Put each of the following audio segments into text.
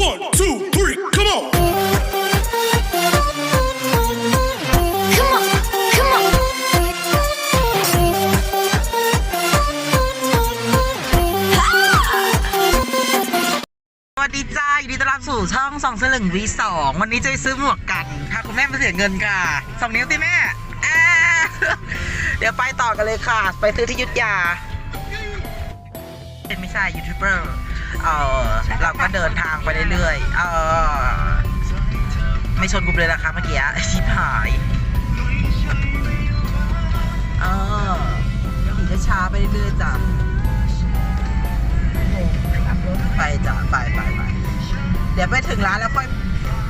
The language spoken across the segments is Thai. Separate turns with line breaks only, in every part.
One, two, three, come on.
Come on, come on.
สวัสดีจ้ายินดีต้อนรับสู่ช่องสองสลึงวีสองวันนี้จะไปซื้อหมวกกันพาคุณแม่มาเสียเงินค่ะสองนิ้วสิแม่อ่า เดี๋ยวไปต่อกันเลยค่ะ ไปซื้อที่อยุทธยา เป็นไม่ใช่ยูทูบเบอร์เออ เราก็เดินทางไปเรื่อยๆ เออไม่ชนกูเลยนะคะเมื่อกี้ชิบหาย เออขี่ช้าๆไปเรื่อยๆจ้ะไปจ้ะไปไปไปเดี๋ยวไปถึงร้านแล้วค่อย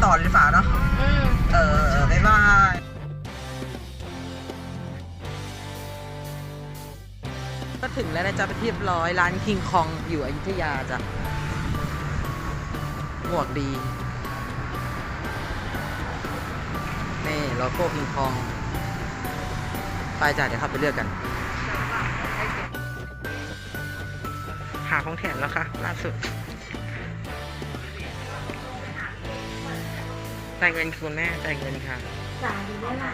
ต่อเลยดีกว่าเนาะ
อืม
เออบ๊ายบายก็ถึงแล้วนะจ๊ะเป็นที่เรียบร้อยร้านคิงคองอยู่อยุธยาจ้ะ หมวกดี นี่โลโก้คิงคองไปจ้ะเดี๋ยวเข้าไปเลือกกัน หาของแถมแล้วค่ะล่าสุด จ่ายเงินคุณแม่จ่ายเงินค่ะ
จ่ายดีไหมล่ะ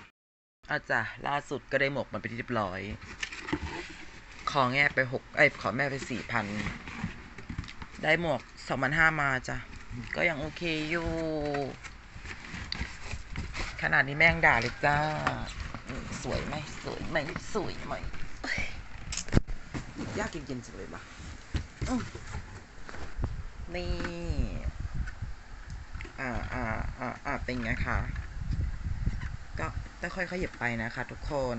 อาจ้ะล่าสุดก็ได้หมวกมันไปนที่เรียบร้อย ของแง่ไปหกไอ้ยขอแม่ไปสี่พัน ได้หมวกสองพันห้ามาจ้ะ ก็ยังโอเคอยู่ ขนาดนี้แม่งด่าเลยจ้าอืมสวยไหมสวยไหมสวยไหมเอ้ยยากกินกินจังเลยปะอื้อนี่ อ่าอ่าอ่าอ่าเป็นไงคะก็ต้อง ค่อยๆขยับไปนะคะ ทุกคน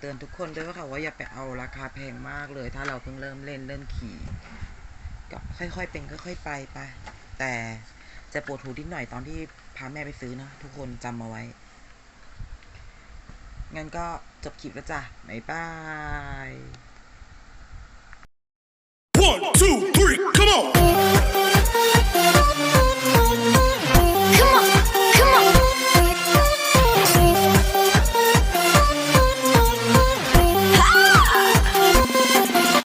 เตือนทุกคนด้วยว่าค่ะว่าอย่าไปเอาราคาแพงมากเลย ถ้าเราเพิ่งเริ่มเล่นเริ่มขี่ก็ค่อยๆเป็นค่อยๆไปไปแต่จะปวดหูนิดหน่อยตอนที่พาแม่ไปซื้อนะทุกคนจำมาไว้ งั้นก็จบคลิปแล้วจ้ะบ๊ายบาย
One, two.